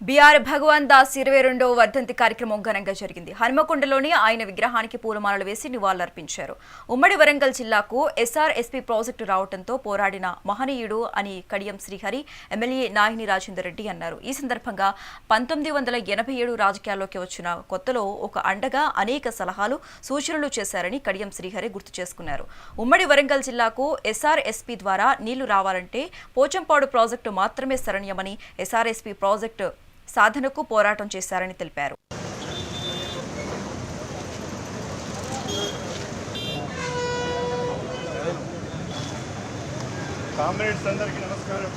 BR భగవాన్ దాస్ ఇరవై రెండవ వర్ధంతి కార్యక్రమం ఘనంగా జరిగింది. హనుమకొండలోని ఆయన విగ్రహానికి పూలమాలలు వేసి నివాళులర్పించారు. ఉమ్మడి వరంగల్ జిల్లాకు ఎస్ఆర్ఎస్పీ ప్రాజెక్టు రావడంతో పోరాడిన మహనీయుడు అని కడియం శ్రీహరి ఎమ్మెల్యే నాహిని రాజేందర్ రెడ్డి అన్నారు. ఈ సందర్భంగా పంతొమ్మిది వందల ఎనభై ఏడు రాజకీయాల్లోకి వచ్చిన కొత్తలో ఒక అండగా అనేక సలహాలు సూచనలు చేశారని కడియం శ్రీహరి గుర్తు చేసుకున్నారు. ఉమ్మడి వరంగల్ జిల్లాకు ఎస్ఆర్ఎస్పీ ద్వారా నీళ్ళు రావాలంటే పోచంపాడు ప్రాజెక్టు మాత్రమే శరణ్యమని ఎస్ఆర్ఎస్పీ ప్రాజెక్టు సాధనకు పోరాటం చేశారని తెలిపారు. కామ్రేడ్స్ అందరికీ నమస్కారం.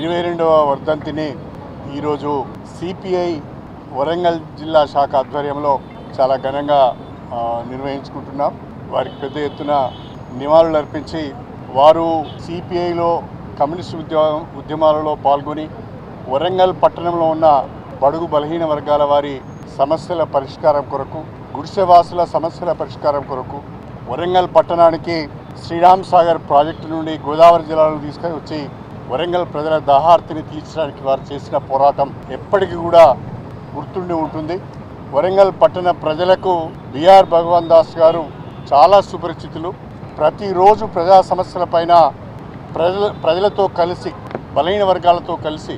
ఇరవై రెండవ వర్ధంతిని ఈరోజు సిపిఐ వరంగల్ జిల్లా శాఖ ఆధ్వర్యంలో చాలా ఘనంగా నిర్వహించుకుంటున్నాం. వారికి పెద్ద ఎత్తున నివాళులు అర్పించి వారు సిపిఐలో కమ్యూనిస్ట్ ఉద్యమం ఉద్యమాలలో పాల్గొని వరంగల్ పట్టణంలో ఉన్న బడుగు బలహీన వర్గాల వారి సమస్యల పరిష్కారం కొరకు గుడిసెవాసుల సమస్యల పరిష్కారం కొరకు వరంగల్ పట్టణానికి శ్రీరామ్ సాగర్ ప్రాజెక్టు నుండి గోదావరి జిల్లాను తీసుకొని వచ్చి వరంగల్ ప్రజల దాహార్తిని తీర్చడానికి వారు చేసిన పోరాటం ఎప్పటికీ కూడా గుర్తుండి ఉంటుంది. వరంగల్ పట్టణ ప్రజలకు బిఆర్ భగవాన్ దాస్ గారు చాలా సుపరిచితులు. ప్రతిరోజు ప్రజా సమస్యలపైన ప్రజల ప్రజలతో కలిసి బలహీన వర్గాలతో కలిసి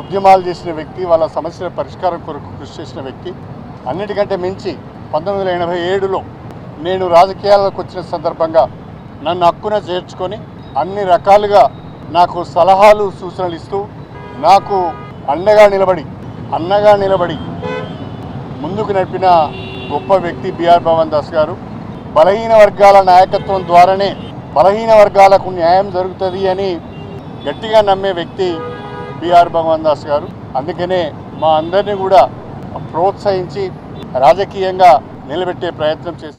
ఉద్యమాలు చేసిన వ్యక్తి వాళ్ళ సమస్యల పరిష్కారం కొరకు కృషి చేసిన వ్యక్తి. అన్నిటికంటే మించి పంతొమ్మిది వందల ఎనభై ఏడులో నేను రాజకీయాలకు వచ్చిన సందర్భంగా నన్ను హక్కున చేర్చుకొని అన్ని రకాలుగా నాకు సలహాలు సూచనలు ఇస్తూ నాకు అండగా నిలబడి అన్నగా నిలబడి ముందుకు నడిపిన గొప్ప వ్యక్తి బిఆర్ భవన్ దాస్ గారు. బలహీన వర్గాల నాయకత్వం ద్వారానే బలహీన వర్గాలకు న్యాయం జరుగుతుంది అని గట్టిగా నమ్మే వ్యక్తి బిఆర్ భగవాన్ దాస్ గారు. అందుకనే మా అందరినీ కూడా ప్రోత్సహించి రాజకీయంగా నిలబెట్టే ప్రయత్నం చేశారు.